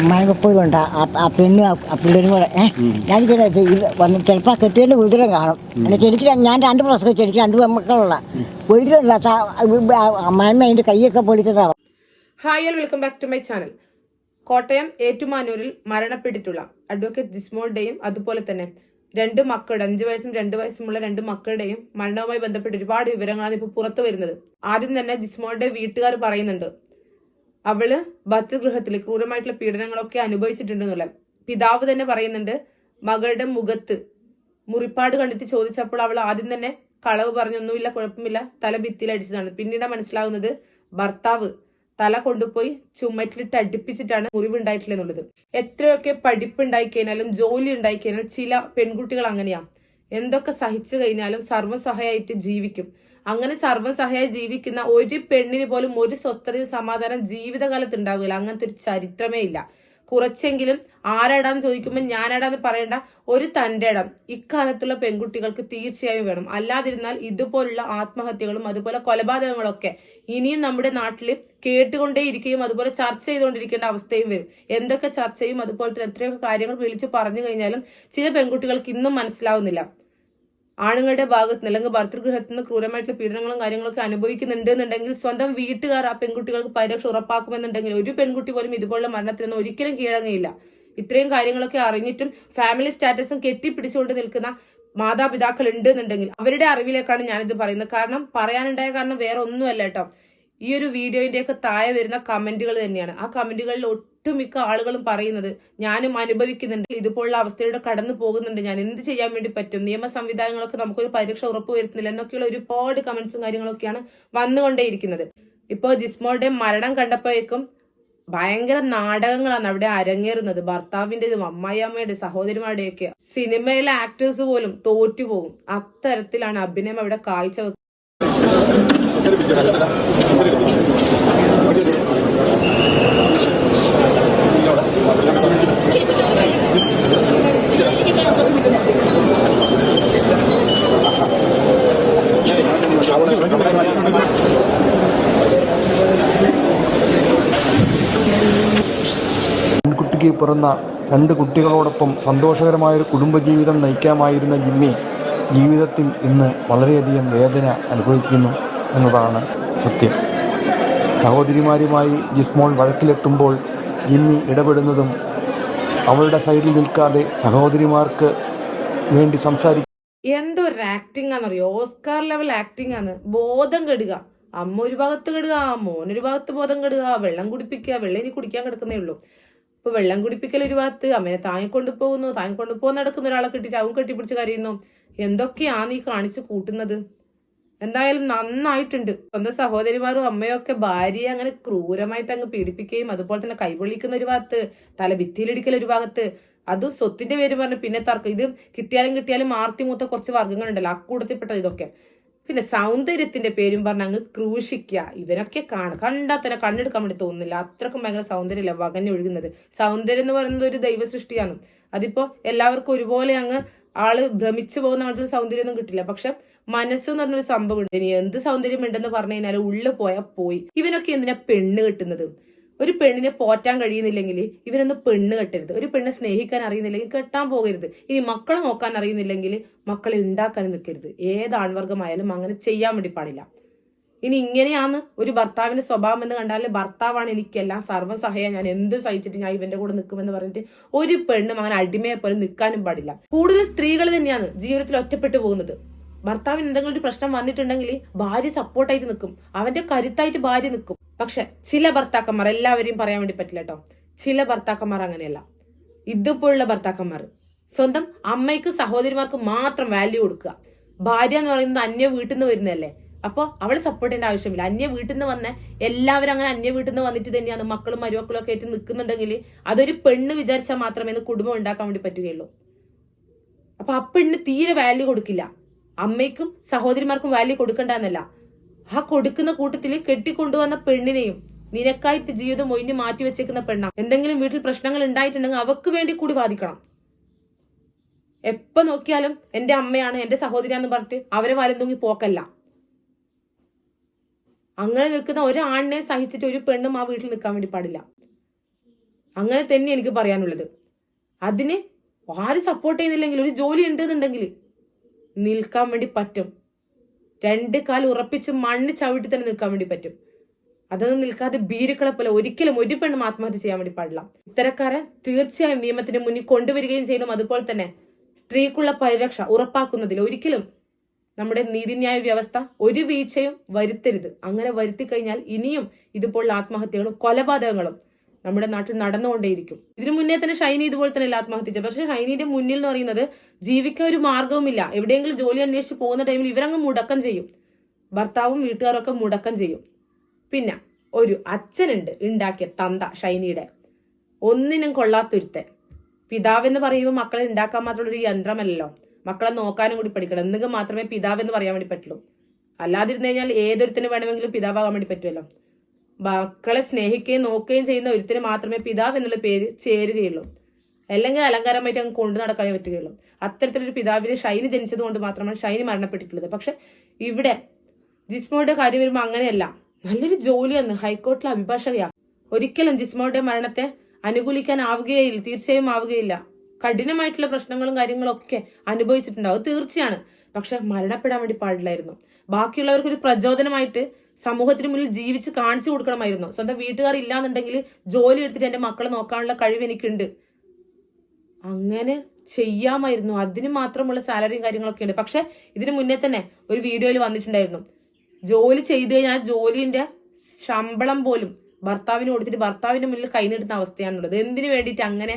അമ്മായി പോയി ഉണ്ട് ആ പെണ്ണും ആ- പിള്ളേരും കൂടെ ഏഹ് ഞാൻ ചേട്ടാ ഇത് വന്ന് ചിലപ്പോൾ ആ കെട്ടിയതിന്റെ ഉദരം കാണും. എന്നിട്ട് എനിക്ക് ഞാൻ രണ്ട് പ്രാവശ്യം വെച്ചു എനിക്ക് രണ്ട് പെൺമക്കളുള്ള. ഒരില്ലാത്ത അമ്മായിമ്മ അതിന്റെ കൈയൊക്കെ പൊളിച്ചതാണ് hi all welcome back to my channel Kottayam ഏറ്റുമാനൂരിൽ മരണപ്പെട്ടിട്ടുള്ള അഡ്വക്കേറ്റ് ജിസ്മോളുടെയും അതുപോലെ തന്നെ രണ്ട് മക്കളുടെ അഞ്ചു വയസ്സും രണ്ട് വയസ്സുമുള്ള രണ്ട് മക്കളുടെയും മരണവുമായി ബന്ധപ്പെട്ട് ഒരുപാട് വിവരങ്ങളാണ് ഇപ്പോൾ പുറത്തു വരുന്നത്. ആദ്യം തന്നെ ജിസ്മോളുടെ വീട്ടുകാർ പറയുന്നുണ്ട്. അവൾ ഭർത്തൃഗൃഹത്തിലെ ക്രൂരമായിട്ടുള്ള പീഡനങ്ങളൊക്കെ അനുഭവിച്ചിട്ടുണ്ടെന്നുള്ള പിതാവ് തന്നെ പറയുന്നുണ്ട് മകളുടെ മുഖത്ത് മുറിപ്പാട് കണ്ടിട്ട് ചോദിച്ചപ്പോൾ അവൾ ആദ്യം തന്നെ കളവ് പറഞ്ഞൊന്നുമില്ല കുഴപ്പമില്ല തല ഭിത്തിയിൽ അടിച്ചതാണ് പിന്നീട് മനസ്സിലാകുന്നത് ഭർത്താവ് തല കൊണ്ടുപോയി ചുമറ്റിലിട്ട് അടുപ്പിച്ചിട്ടാണ് മുറിവുണ്ടായിട്ടുള്ളത് എന്നുള്ളത് എത്രയൊക്കെ പഠിപ്പുണ്ടായി കഴിഞ്ഞാലും ജോലി ഉണ്ടായി കഴിഞ്ഞാലും ചില പെൺകുട്ടികൾ അങ്ങനെയാ. എന്തൊക്കെ സഹിച്ചു കഴിഞ്ഞാലും സർവസഹായിട്ട് ജീവിക്കും. അങ്ങനെ സർവസഹായ ജീവിക്കുന്ന ഒരു പെണ്ണിന് പോലും ഒരു സ്വസ്ഥതയും സമാധാനം ജീവിതകാലത്ത് ഉണ്ടാവില്ല. അങ്ങനത്തെ ഒരു ചരിത്രമേ ഇല്ല. കുറച്ചെങ്കിലും ആരാടാന്ന് ചോദിക്കുമ്പോൾ ഞാനാടാന്ന് പറയേണ്ട ഒരു തന്റെ ഇടം. ഇക്കാലത്തുള്ള പെൺകുട്ടികൾക്ക് തീർച്ചയായും വേണം. അല്ലാതിരുന്നാൽ ഇതുപോലുള്ള ആത്മഹത്യകളും അതുപോലെ കൊലപാതകങ്ങളൊക്കെ ഇനിയും നമ്മുടെ നാട്ടിൽ കേട്ടുകൊണ്ടേയിരിക്കുകയും അതുപോലെ ചർച്ച ചെയ്തുകൊണ്ടിരിക്കേണ്ട അവസ്ഥയും വരും. എന്തൊക്കെ ചർച്ചയും അതുപോലെ തന്നെ എത്രയൊക്കെ കാര്യങ്ങൾ വിളിച്ചു പറഞ്ഞു കഴിഞ്ഞാലും ചില പെൺകുട്ടികൾക്ക് ഇന്നും മനസ്സിലാവുന്നില്ല. ആണുങ്ങളുടെ ഭാഗത്ത് നിന്ന് അല്ലെങ്കിൽ ഭർത്തൃഗൃഹത്തിൽ നിന്ന് ക്രൂരമായിട്ടുള്ള പീഡനങ്ങളും കാര്യങ്ങളൊക്കെ അനുഭവിക്കുന്നുണ്ട് എന്നുണ്ടെങ്കിൽ സ്വന്തം വീട്ടുകാർ ആ പെൺകുട്ടികൾക്ക് പരിരക്ഷ ഉറപ്പാക്കുമെന്നുണ്ടെങ്കിൽ ഒരു പെൺകുട്ടി പോലും ഇതുപോലുള്ള മരണത്തിനൊന്നും ഒരിക്കലും കീഴടങ്ങിയില്ല ഇത്രയും കാര്യങ്ങളൊക്കെ അറിഞ്ഞിട്ടും ഫാമിലി സ്റ്റാറ്റസും കെട്ടിപ്പിടിച്ചുകൊണ്ട് നിൽക്കുന്ന മാതാപിതാക്കൾ ഉണ്ട് എന്നുണ്ടെങ്കിൽ അവരുടെ അറിവിലേക്കാണ് ഞാനിത് പറയുന്നത്. കാരണം പറയാനുണ്ടായ കാരണം വേറെ ഒന്നുമല്ല കേട്ടോ. ഈ ഒരു വീഡിയോയിന്റെയൊക്കെ താഴെ വരുന്ന കമന്റുകൾ തന്നെയാണ്. ആ കമന്റുകളിൽ ഒട്ടുമിക്ക ആളുകളും പറയുന്നത് ഞാനും അനുഭവിക്കുന്നുണ്ട് ഇതുപോലുള്ള അവസ്ഥയിലൂടെ കടന്നു പോകുന്നുണ്ട് ഞാൻ എന്ത് ചെയ്യാൻ വേണ്ടി പറ്റും? നിയമ സംവിധാനങ്ങളൊക്കെ നമുക്കൊരു പരീക്ഷ ഉറപ്പ് വരുത്തുന്നില്ല എന്നൊക്കെയുള്ള ഒരുപാട് കമന്റ്സും കാര്യങ്ങളൊക്കെയാണ് വന്നുകൊണ്ടേയിരിക്കുന്നത്. ഇപ്പോൾ ജിസ്മോളുടെ മരണം കണ്ടപ്പോഴേക്കും ഭയങ്കര നാടകങ്ങളാണ് അവിടെ അരങ്ങേറുന്നത്. ഭർത്താവിന്റെതും അമ്മായിയമ്മയുടെ സഹോദരിമാരുടെയൊക്കെ സിനിമയിലെ ആക്ടേഴ്സ് പോലും തോറ്റുപോകും. അത്തരത്തിലാണ് അഭിനയം അവിടെ കാഴ്ചവെക്കുന്നത്. പെൺകുട്ടിക്ക് പിറന്ന രണ്ട് കുട്ടികളോടൊപ്പം സന്തോഷകരമായൊരു കുടുംബജീവിതം നയിക്കാമായിരുന്ന ജിമ്മി ജീവിതത്തിൽ ഇന്ന് വളരെയധികം വേദന അനുഭവിക്കുന്നു എന്നതാണ് സത്യം. സഹോദരിമാരുമായി ജിസ്മോൾ വഴക്കിലെത്തുമ്പോൾ ജിമ്മി ഇടപെടുന്നതും അവളുടെ സൈഡിൽ നിൽക്കാതെ സഹോദരിമാർക്ക് വേണ്ടി സംസാരിക്കും എന്തൊരു ആക്ടിങ് ആണെന്നറിയോ? ഓസ്കാർ ലെവൽ ആക്ടിങ് ആണ്. ബോധം കെടുക. അമ്മ ഒരു ഭാഗത്ത് കെടുക മോനൊരു ഭാഗത്ത് ബോധം കെടുക വെള്ളം കുടിപ്പിക്കുക വെള്ളം ഇനി കുടിക്കാൻ കിടക്കുന്നേ ഉള്ളൂ. ഇപ്പൊ വെള്ളം കുടിപ്പിക്കൽ ഒരു ഭാഗത്ത് അമ്മനെ താങ്ങിക്കൊണ്ട് പോകുന്നു താങ്ങിക്കൊണ്ട് പോകുന്ന നടക്കുന്ന ഒരാളെ കെട്ടിട്ട് അവൻ കെട്ടിപ്പിടിച്ച് കരയുന്നു. എന്തൊക്കെയാണ് ഈ കാണിച്ചു കൂട്ടുന്നത്? എന്തായാലും നന്നായിട്ടുണ്ട്. സ്വന്തം സഹോദരിമാരും അമ്മയൊക്കെ ഭാര്യയെ അങ്ങനെ ക്രൂരമായിട്ട് അങ്ങ് പീഡിപ്പിക്കുകയും അതുപോലെ തന്നെ കൈപൊള്ളിക്കുന്ന ഒരു ഭാഗത്ത് തല ഭിത്തിയിലിടിക്കൽ ഒരു ഭാഗത്ത് അതും സ്വത്തിന്റെ പേര് പറഞ്ഞ് പിന്നെ തർക്കം ഇത് കിട്ടിയാലും കിട്ടിയാലും ആർത്തി മൂത്ത കുറച്ച് വർഗങ്ങളുണ്ടല്ലോ അക്കൂടത്തിൽപ്പെട്ട ഇതൊക്കെ. പിന്നെ സൗന്ദര്യത്തിന്റെ പേരും പറഞ്ഞ് അങ്ങ് ക്രൂശിക്കുക ഇവരൊക്കെ കാണും കണ്ടാൽ തന്നെ കണ്ണെടുക്കാൻ വേണ്ടി തോന്നുന്നില്ല. അത്രക്കും ഭയങ്കര സൗന്ദര്യമല്ല വകഞ്ഞൊഴുകുന്നത് സൗന്ദര്യം എന്ന് പറയുന്നത് ഒരു ദൈവ സൃഷ്ടിയാണ് അതിപ്പോ എല്ലാവർക്കും ഒരുപോലെ അങ്ങ് ആൾ ഭ്രമിച്ചു പോകുന്ന ആളുടെ സൗന്ദര്യമൊന്നും കിട്ടില്ല. പക്ഷെ മനസ്സ് എന്ന് പറഞ്ഞൊരു സംഭവം ഉണ്ട് ഇനി എന്ത് സൗന്ദര്യം ഉണ്ടെന്ന് പറഞ്ഞു കഴിഞ്ഞാൽ ഉള്ളു പോയാൽ പോയി. ഇവനൊക്കെ എന്തിനാ പെണ്ണ് കിട്ടുന്നത്? ഒരു പെണ്ണിനെ പോറ്റാൻ കഴിയുന്നില്ലെങ്കിൽ ഇവരൊന്ന് പെണ്ണ് കെട്ടരുത്. ഒരു പെണ്ണെ സ്നേഹിക്കാൻ അറിയുന്നില്ലെങ്കിൽ കെട്ടാൻ പോകരുത്. ഇനി മക്കളെ നോക്കാൻ അറിയുന്നില്ലെങ്കിൽ മക്കളെ ഉണ്ടാക്കാൻ നിൽക്കരുത് ഏത് ആൺവർഗമായാലും അങ്ങനെ ചെയ്യാൻ വേണ്ടി പാടില്ല. ഇനി ഇങ്ങനെയാണ് ഒരു ഭർത്താവിന്റെ സ്വഭാവം എന്ന് കണ്ടാൽ ഭർത്താവാണ് എനിക്കെല്ലാം സർവം സഹായ. ഞാൻ എന്ത് സഹിച്ചിട്ട് ഞാൻ ഇവന്റെ കൂടെ നിൽക്കുമെന്ന് പറഞ്ഞിട്ട് ഒരു പെണ്ണും അങ്ങനെ അടിമയെ പോലെ നിൽക്കാനും പാടില്ല. കൂടുതൽ സ്ത്രീകൾ തന്നെയാണ് ജീവിതത്തിൽ ഒറ്റപ്പെട്ടു പോകുന്നത്. ഭർത്താവിന് എന്തെങ്കിലും ഒരു പ്രശ്നം വന്നിട്ടുണ്ടെങ്കിൽ ഭാര്യ സപ്പോർട്ടായിട്ട് നിൽക്കും അവന്റെ കരുത്തായിട്ട് ഭാര്യ നിൽക്കും പക്ഷെ ചില ഭർത്താക്കന്മാർ എല്ലാവരെയും പറയാൻ വേണ്ടി പറ്റില്ല കേട്ടോ ചില ഭർത്താക്കന്മാർ അങ്ങനെയല്ല. ഇതുപോലുള്ള ഭർത്താക്കന്മാർ സ്വന്തം അമ്മയ്ക്ക് സഹോദരിമാർക്ക് മാത്രം വാല്യൂ കൊടുക്കുക. ഭാര്യ എന്ന് പറയുന്നത് അന്യ വീട്ടിൽ നിന്ന് വരുന്നതല്ലേ? അപ്പോൾ അവളെ സപ്പോർട്ട് ചെയ്യേണ്ട ആവശ്യമില്ല. അന്യ വീട്ടിൽ നിന്ന് വന്ന എല്ലാവരും അങ്ങനെ അന്യ വീട്ടിൽ നിന്ന് വന്നിട്ട് തന്നെയാണ് മക്കളും മരുമക്കളും ഒക്കെ ആയിട്ട് നിൽക്കുന്നുണ്ടെങ്കിൽ അതൊരു പെണ്ണ് വിചാരിച്ചാൽ മാത്രമേ കുടുംബം ഉണ്ടാക്കാൻ വേണ്ടി പറ്റുകയുള്ളൂ. അപ്പൊ ആ പെണ്ണ് തീരെ വാല്യൂ കൊടുക്കില്ല. അമ്മയ്ക്കും സഹോദരിമാർക്കും വാല്യൂ കൊടുക്കണ്ടെന്നല്ല ആ കൊടുക്കുന്ന കൂട്ടത്തിൽ കെട്ടിക്കൊണ്ടുവന്ന പെണ്ണിനെയും നിനക്കായിട്ട് ജീവിതം ഒഴിഞ്ഞ് മാറ്റി വെച്ചേക്കുന്ന പെണ്ണ. എന്തെങ്കിലും വീട്ടിൽ പ്രശ്നങ്ങൾ ഉണ്ടായിട്ടുണ്ടെങ്കിൽ അവക്ക് വേണ്ടി കൂടി വാദിക്കണം. എപ്പോ നോക്കിയാലും എന്റെ അമ്മയാണ് എന്റെ സഹോദരിയാന്ന് പറഞ്ഞിട്ട് അവരെ വാലും തൂങ്ങി പോക്കല്ല. അങ്ങനെ നിൽക്കുന്ന ഒരാണിനെ സഹിച്ചിട്ട് ഒരു പെണ്ണും ആ വീട്ടിൽ നിൽക്കാൻ വേണ്ടി പാടില്ല. അങ്ങനെ തന്നെ എനിക്ക് പറയാനുള്ളത്. അതിന് ആര് സപ്പോർട്ട് ചെയ്യുന്നില്ലെങ്കിൽ ഒരു ജോലി ഉണ്ടെന്നുണ്ടെങ്കിൽ നിൽക്കാൻ വേണ്ടി പറ്റും. രണ്ട് കാൽ ഉറപ്പിച്ച് മണ്ണ് ചവിട്ടി തന്നെ നിൽക്കാൻ വേണ്ടി പറ്റും. അതൊന്നും നിൽക്കാതെ ഭീരുക്കളെ പോലെ ഒരിക്കലും ഒരു പെണ്ണും ആത്മഹത്യ ചെയ്യാൻ വേണ്ടി പാടില്ല. ഇത്തരക്കാരെ തീർച്ചയായും നിയമത്തിന് മുന്നിൽ കൊണ്ടുവരികയും ചെയ്യണം. അതുപോലെ തന്നെ സ്ത്രീക്കുള്ള പരിരക്ഷ ഉറപ്പാക്കുന്നതിൽ ഒരിക്കലും നമ്മുടെ നീതിന്യായ വ്യവസ്ഥ ഒരു വീഴ്ചയും വരുത്തരുത്. അങ്ങനെ വരുത്തി കഴിഞ്ഞാൽ ഇനിയും ഇതുപോലുള്ള ആത്മഹത്യകളും കൊലപാതകങ്ങളും നമ്മുടെ നാട്ടിൽ നടന്നുകൊണ്ടേയിരിക്കും. ഇതിനു മുന്നേ തന്നെ ഷൈനി ഇതുപോലെ തന്നെ ആത്മഹത്യ ചെയ്തു പക്ഷെ ഷൈനിയുടെ മുന്നിൽ എന്ന് പറയുന്നത് ജീവിക്കാൻ ഒരു മാർഗവുമില്ല എവിടെയെങ്കിലും ജോലി അന്വേഷിച്ച് പോകുന്ന ടൈമിൽ ഇവരങ്ങ് മുടക്കം ചെയ്യും. ഭർത്താവും വീട്ടുകാരും ഒക്കെ മുടക്കം ചെയ്യും. പിന്നെ ഒരു അച്ഛനുണ്ട് ഉണ്ടാക്കിയ തന്ത ഷൈനിയുടെ. ഒന്നിനും കൊള്ളാത്തൊരുത്തൻ. പിതാവെന്ന് പറയുമ്പോൾ മക്കളെ ഉണ്ടാക്കാൻ മാത്രമുള്ള ഒരു യന്ത്രമല്ലല്ലോ. മക്കളെ നോക്കാനും കൂടി പഠിക്കണം. എന്നെങ്കിൽ മാത്രമേ പിതാവെന്ന് പറയാൻ വേണ്ടി പറ്റുള്ളൂ. അല്ലാതിരുന്നു കഴിഞ്ഞാൽ ഏതൊരുത്തിന് വേണമെങ്കിലും പിതാവാകാൻ വേണ്ടി പറ്റുമല്ലോ. മക്കളെ സ്നേഹിക്കുകയും നോക്കുകയും ചെയ്യുന്ന ഒരുത്തിന് മാത്രമേ പിതാവ് എന്നുള്ള പേര് ചേരുകയുള്ളൂ. അല്ലെങ്കിൽ അലങ്കാരമായിട്ട് അങ്ങ് കൊണ്ടു നടക്കാനേ പറ്റുകയുള്ളൂ. അത്തരത്തിലൊരു പിതാവിന് ഷൈന് ജനിച്ചത് കൊണ്ട് മാത്രമാണ് ഷൈന് മരണപ്പെട്ടിട്ടുള്ളത്. പക്ഷെ ഇവിടെ ജിസ്മോയുടെ കാര്യം വരുമ്പോൾ അങ്ങനെയല്ല. നല്ലൊരു ജോലിയാണ്. ഹൈക്കോർട്ടിലെ അഭിഭാഷകയാണ് ഒരിക്കലും ജിസ്മോയുടെ മരണത്തെ അനുകൂലിക്കാൻ ആവുകയില്ല തീർച്ചയായും ആവുകയില്ല. കഠിനമായിട്ടുള്ള പ്രശ്നങ്ങളും കാര്യങ്ങളും ഒക്കെ അനുഭവിച്ചിട്ടുണ്ടാവും തീർച്ചയാണ്. പക്ഷെ മരണപ്പെടാൻ വേണ്ടി പാടില്ലായിരുന്നു. ബാക്കിയുള്ളവർക്കൊരു പ്രചോദനമായിട്ട് സമൂഹത്തിന് മുന്നിൽ ജീവിച്ച് കാണിച്ചു കൊടുക്കണമായിരുന്നു. സ്വന്തം വീട്ടുകാർ ഇല്ലാന്നുണ്ടെങ്കിൽ ജോലി എടുത്തിട്ട് എന്റെ മക്കളെ നോക്കാനുള്ള കഴിവ് എനിക്കുണ്ട്. അങ്ങനെ ചെയ്യാമായിരുന്നു. അതിന് മാത്രമുള്ള സാലറിയും കാര്യങ്ങളൊക്കെ ഉണ്ട്. പക്ഷെ ഇതിന് മുന്നേ തന്നെ ഒരു വീഡിയോയിൽ വന്നിട്ടുണ്ടായിരുന്നു. ജോലി ചെയ്തു കഴിഞ്ഞാൽ ജോലിന്റെ ശമ്പളം പോലും ഭർത്താവിന് കൊടുത്തിട്ട് ഭർത്താവിന്റെ മുന്നിൽ കൈനീട്ടുന്ന അവസ്ഥയാണുള്ളത്. എന്തിനു വേണ്ടിയിട്ട് അങ്ങനെ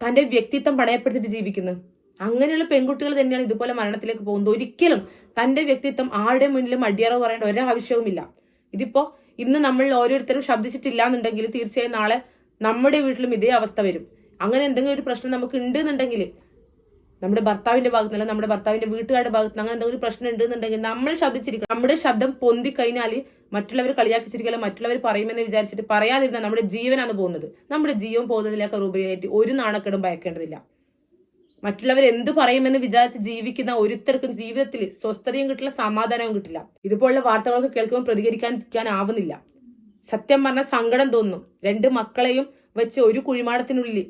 തന്റെ വ്യക്തിത്വം പണയപ്പെടുത്തിട്ട് ജീവിക്കുന്നത് അങ്ങനെയുള്ള പെൺകുട്ടികൾ തന്നെയാണ് ഇതുപോലെ മരണത്തിലേക്ക് പോകുന്നത്. ഒരിക്കലും തന്റെ വ്യക്തിത്വം ആരുടെ മുന്നിലും അടിയറവ് പറയേണ്ട ഒരാവശ്യവുമില്ല. ഇതിപ്പോ ഇന്ന് നമ്മൾ ഓരോരുത്തരും ശബ്ദിച്ചിട്ടില്ല എന്നുണ്ടെങ്കിൽ തീർച്ചയായും നാളെ നമ്മുടെ വീട്ടിലും ഇതേ അവസ്ഥ വരും. അങ്ങനെ എന്തെങ്കിലും ഒരു പ്രശ്നം നമുക്ക് ഉണ്ട് എന്നുണ്ടെങ്കിൽ നമ്മുടെ ഭർത്താവിന്റെ ഭാഗത്ത് നിന്നല്ല നമ്മുടെ ഭർത്താവിന്റെ വീട്ടുകാരുടെ ഭാഗത്ത് അങ്ങനെ എന്തെങ്കിലും പ്രശ്നം ഉണ്ട് എന്നുണ്ടെങ്കിൽ നമ്മൾ ശബ്ദിച്ചിരിക്കണം. നമ്മുടെ ശബ്ദം പൊന്തി കഴിഞ്ഞാൽ മറ്റുള്ളവർ കളിയാക്കിച്ചിരിക്കലോ മറ്റുള്ളവർ പറയുമെന്ന് വിചാരിച്ചിട്ട് പറയാതിരുന്നാൽ നമ്മുടെ ജീവനാണ് പോകുന്നത്. നമ്മുടെ ജീവൻ പോകുന്നതിലേക്ക് ഉപരിയായിട്ട് ഒരു നാണക്കെടും ഭയക്കേണ്ടതില്ല. മറ്റുള്ളവർ എന്ത് പറയുമെന്ന് വിചാരിച്ച് ജീവിക്കുന്ന ഒരുത്തർക്കും ജീവിതത്തിൽ സ്വസ്ഥതയും കിട്ടില്ല സമാധാനവും കിട്ടില്ല. ഇതുപോലുള്ള വാർത്തകളൊക്കെ കേൾക്കുമ്പോൾ ആവുന്നില്ല സത്യം പറഞ്ഞാൽ സങ്കടം തോന്നും. രണ്ട് മക്കളെയും വെച്ച് ഒരു കുഴിമാടത്തിനുള്ളിൽ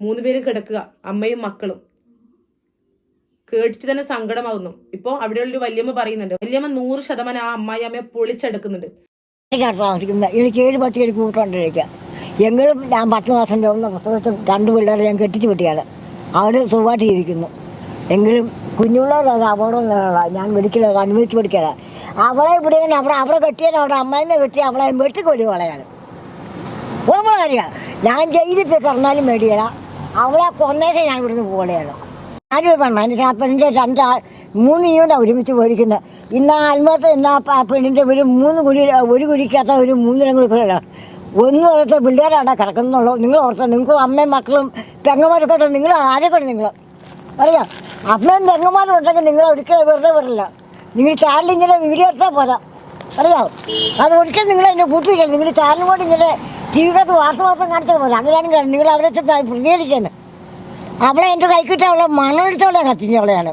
മൂന്ന് പേരും കിടക്കുക അമ്മയും മക്കളും. കേട്ടിട്ട് തന്നെ സങ്കടമാകുന്നു ഇപ്പോ അവിടെയുള്ളൊരു വല്യമ്മ പറയുന്നുണ്ട് വല്യമ്മ നൂറ് ശതമാനം ആ അമ്മായി അമ്മയെ പൊളിച്ചെടുക്കുന്നുണ്ട്. എനിക്ക് ഏഴ് പേര് കൂട്ടുകൊണ്ടിരിക്കുക എങ്കിലും ഞാൻ പത്ത് മാസം രണ്ട് പിള്ളേരെ ഞാൻ കെട്ടിച്ച് വിട്ടിയാണ്. അവർ സുഖമായിട്ട് ഇരിക്കുന്നു എങ്കിലും കുഞ്ഞുള്ളവരത് അപകടം തന്നെയുള്ള ഞാൻ മെഡിക്കൽ അനുവദിച്ച് പഠിക്കാതെ അവളെ ഇവിടെ തന്നെ അവിടെ അവിടെ കെട്ടിയാൽ അവിടെ അമ്മേനെ കെട്ടി അവളെ വെട്ടിക്കൊല്ലി കളയാണ് ഓർമ്മ അറിയാം ഞാൻ ജയിലിൽ കിടന്നാലും മേടിയല അവളെ കൊന്നേശം ഞാൻ ഇവിടുന്ന് പോകലെയാണ് ആരും പെണ്ണ. എന്റെ ആ പെണ്ണിന്റെ രണ്ട് മൂന്ന് ഈവനാണ് ഒരുമിച്ച് പോയിരിക്കുന്നത് ഇന്ന് ആ അൽമത്തെ ഇന്ന് ആ പെണ്ണിന്റെ ഒരു മൂന്ന് കുഴി ഒരു കുഴിക്കകത്ത ഒരു മൂന്നിനും കൂടെ ഒന്നും അറിയാത്ത പിള്ളേരാണ് കിടക്കുന്നുള്ളൂ. നിങ്ങൾ ഓർത്തോ നിങ്ങൾക്ക് അമ്മയും മക്കളും പെങ്ങന്മാരൊക്കെ നിങ്ങൾ ആരൊക്കെ ഉണ്ട് നിങ്ങൾ? അറിയാം. അമ്മയും പെങ്ങന്മാരും ഉണ്ടെങ്കിൽ നിങ്ങൾ ഒരിക്കലും വെറുതെ വിടില്ല. നിങ്ങൾ ചാനലിൽ ഇങ്ങനെ വീഡിയോ എടുത്താൽ പോരാ. അറിയാം. അത് ഒരിക്കലും നിങ്ങൾ എന്നെ കൂട്ടിയില്ല നിങ്ങൾ ചാനലും കൂടി ഇങ്ങനെ ടി വിക്കകത്ത് വാർത്ത മാത്രം കാണിച്ചാൽ പോരാ. അങ്ങനെയാണ് നിങ്ങൾ അവരെ ചെന്ന് പ്രതികരിക്കുന്നത് അവളെ എന്റെ കൈക്കിട്ട് അവളെ മണ്ണെടുത്തോളെ കത്തിഞ്ഞവളെയാണ്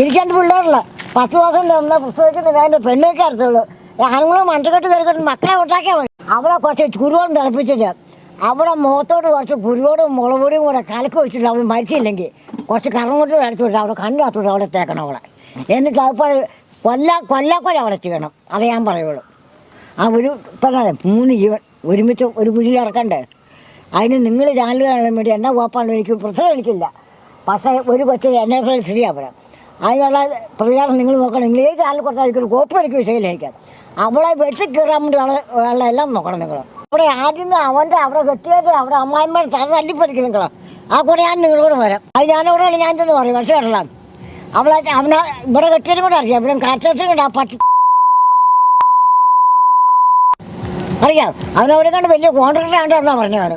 എനിക്ക് എന്റെ പിള്ളേരുള്ള പത്ത് മാസം തന്ന പുസ്തകത്തിൽ ഞാൻ എന്റെ അർത്ഥമുള്ളൂ ആണുങ്ങളും മണ്ടക്കെട്ട് കയറിക്കൊണ്ട് മക്കളെ ഉണ്ടാക്കിയാൽ മതി. അവിടെ കുറച്ച് കുരുവോളം തിളപ്പിച്ചിട്ട് അവിടെ മുഖത്തോട് കുറച്ച് കുരുവോടും മുളപൊടിയും കൂടെ കലക്ക് വെച്ചിട്ട് അവൾ മരിച്ചില്ലെങ്കിൽ കുറച്ച് കറങ്ങോട്ട് കൊണ്ട് വിട്ട് അവിടെ കത്തോട്ട് അവിടെ തേക്കണം അവിടെ എന്നിട്ട് അപ്പോൾ കൊല്ല കൊല്ലാക്കൊല അവിടെ ചെയ്യണം അത് ഞാൻ പറയുള്ളൂ. ആ ഒരു പറഞ്ഞാൽ മൂന്ന് ജീവൻ ഒരുമിച്ച് ഒരു കുഴിയിൽ ഇറക്കണ്ടേ അതിന് നിങ്ങൾ ചാനൽ കാണാൻ വേണ്ടി എന്നാ കോപ്പാണ് എനിക്ക് പ്രശ്നം എനിക്കില്ല. പക്ഷേ ഒരു കൊച്ചു എന്നെ ശരിയാ പറയാം അതിനുള്ള പ്രതികാരം നിങ്ങൾ നോക്കണം. നിങ്ങൾ ഏത് ചാനൽ കൊടുത്താൽ എനിക്കൊരു കോപ്പ് എനിക്ക് വിഷയമില്ലായിരിക്കാം അവളെ വെട്ടി കയറാൻ വേണ്ടി ഉള്ള എല്ലാം നോക്കണം നിങ്ങൾ. അവിടെ ആദ്യം അവന്റെ അവിടെ കെട്ടിയത് അവിടെ അമ്മായിമാർ തല തല്ലിപ്പറിക്കും നിങ്ങൾ ആ കൂടെ ഞാൻ നിങ്ങളോട് വരാം. അത് ഞാനവിടെ ഞാൻ തന്നെ പറയും പക്ഷേ ഇടലാം അവളെ അവനെ ഇവിടെ കെട്ടിയതും കൂടെ അറിയാം. ഇവിടെ കാറ്റത്തും കണ്ട ആ പട്ടി അറിയാം. അവനവിടെ കണ്ട് വലിയ കോൺട്രാക്ടർ ആണ്ട് എന്നാ പറഞ്ഞു അവൻ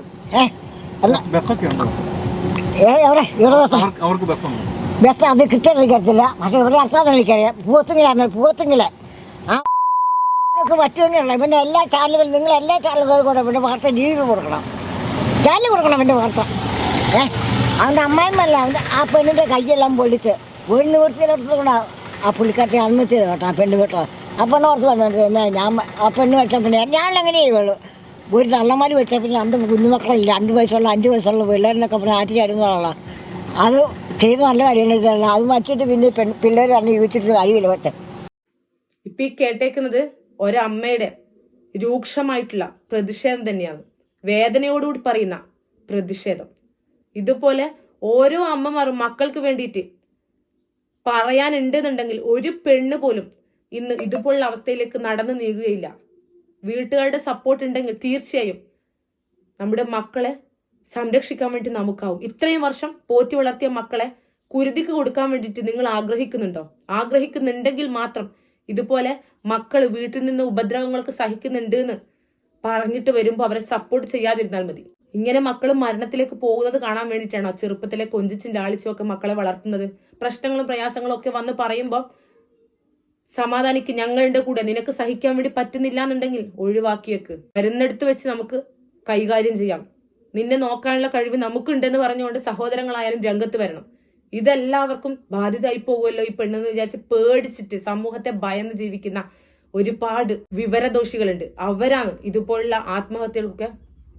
എവിടെ? ഇവിടെ ബസ് അത് കിട്ടാൻ എനിക്കറിയത്തില്ല. പക്ഷെ ഇവിടെ അടുത്താന്ന് എനിക്കറിയാം പൂവത്തിങ്ങിലാണ് പൂവത്തിങ്ങിൽ. ആ നിങ്ങൾക്ക് പറ്റുമെങ്കിലുള്ള പിന്നെ എല്ലാ ചാനലുകളും നിങ്ങൾ എല്ലാ ചാനലുകളും കൂടെ പിന്നെ വാർത്ത ലീവ് കൊടുക്കണം. ചാനൽ കൊടുക്കണം എന്റെ വാർത്ത. ഏ? അവന്റെ അമ്മായിമല്ല അവന്റെ ആ പെണ്ണിന്റെ കൈയെല്ലാം പൊളിച്ച് വീടിന് നിവൃത്തിയിലെടുത്ത് കൂടെ ആ പുള്ളിക്കാട്ടി അന്നത്തെ കേട്ടോ ആ പെണ്ണ് കേട്ടോ. ആ പെണ്ണ് ഓർത്ത് വന്നിട്ട് എന്നാ ഞാൻ ആ പെണ്ണ് വെച്ച പിന്നെ ഞാൻ അങ്ങനെ ചെയ്യുള്ളൂ. ഒരു തള്ളമാര് വെച്ച പിന്നെ രണ്ട് കുഞ്ഞുമക്കളില്ല. രണ്ട് വയസ്സുള്ള അഞ്ച് വയസ്സുള്ള പിള്ളേരിനൊക്കെ പിന്നെ ആറ്റി ചാടുന്നതാണല്ലോ അത് ചെയ്ത് നല്ല കാര്യങ്ങൾ ചെയ്തതാണ് അത് മറ്റിട്ട് പിന്നെ പെൺ പിള്ളേർ തന്നെ ജീവിച്ചിട്ട് കാര്യമില്ല. വെച്ച ഇപ്പം ഈ കേട്ടേക്കുന്നത് ഒരമ്മയുടെ രൂക്ഷമായിട്ടുള്ള പ്രതിഷേധം തന്നെയാണ്. വേദനയോടുകൂടി പറയുന്ന പ്രതിഷേധം. ഇതുപോലെ ഓരോ അമ്മമാരും മക്കൾക്ക് വേണ്ടിയിട്ട് പറയാനുണ്ടെന്നുണ്ടെങ്കിൽ ഒരു പെണ്ണ് പോലും ഇന്ന് ഇതുപോലുള്ള അവസ്ഥയിലേക്ക് നടന്നു നീങ്ങുകയില്ല. വീട്ടുകാരുടെ സപ്പോർട്ട് ഉണ്ടെങ്കിൽ തീർച്ചയായും നമ്മുടെ മക്കളെ സംരക്ഷിക്കാൻ വേണ്ടി നമുക്കാവും. ഇത്രയും വർഷം പോറ്റി വളർത്തിയ മക്കളെ കുരുതിക്ക് കൊടുക്കാൻ വേണ്ടിയിട്ട് നിങ്ങൾ ആഗ്രഹിക്കുന്നുണ്ടോ? ആഗ്രഹിക്കുന്നുണ്ടെങ്കിൽ മാത്രം ഇതുപോലെ മക്കൾ വീട്ടിൽ നിന്ന് ഉപദ്രവങ്ങൾക്ക് സഹിക്കുന്നുണ്ട് എന്ന് പറഞ്ഞിട്ട് വരുമ്പോൾ അവരെ സപ്പോർട്ട് ചെയ്യാതിരുന്നാൽ മതി. ഇങ്ങനെ മക്കൾ മരണത്തിലേക്ക് പോകുന്നത് കാണാൻ വേണ്ടിയിട്ടാണോ ചെറുപ്പത്തിലെ കൊഞ്ചിച്ചും ലാളിച്ചും ഒക്കെ മക്കളെ വളർത്തുന്നത്? പ്രശ്നങ്ങളും പ്രയാസങ്ങളും ഒക്കെ വന്ന് പറയുമ്പോൾ സമാധാനിക്ക് ഞങ്ങളുടെ കൂടെ നിനക്ക് സഹിക്കാൻ വേണ്ടി പറ്റുന്നില്ല എന്നുണ്ടെങ്കിൽ ഒഴിവാക്കിയേക്ക് വരുന്നെടുത്ത് വെച്ച് നമുക്ക് കൈകാര്യം ചെയ്യാം. നിന്നെ നോക്കാനുള്ള കഴിവ് നമുക്കുണ്ടെന്ന് പറഞ്ഞുകൊണ്ട് സഹോദരങ്ങളായാലും രംഗത്ത് വരണം. ഇതെല്ലാവർക്കും ബാധിതമായി പോകുമല്ലോ ഈ പെണ്ണെന്ന് വിചാരിച്ച് പേടിച്ചിട്ട് സമൂഹത്തെ ഭയന്ന് ജീവിക്കുന്ന ഒരുപാട് വിവരദോഷികളുണ്ട്. അവരാണ് ഇതുപോലുള്ള ആത്മഹത്യകൾക്കൊക്കെ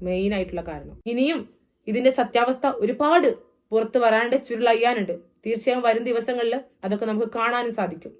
മെയിൻ ആയിട്ടുള്ള കാരണം. ഇനിയും ഇതിന്റെ സത്യാവസ്ഥ ഒരുപാട് പുറത്ത് വരാണ്ട് ചുരുളയ്യാനുണ്ട്. തീർച്ചയായും വരും ദിവസങ്ങളിൽ അതൊക്കെ നമുക്ക് കാണാനും സാധിക്കും.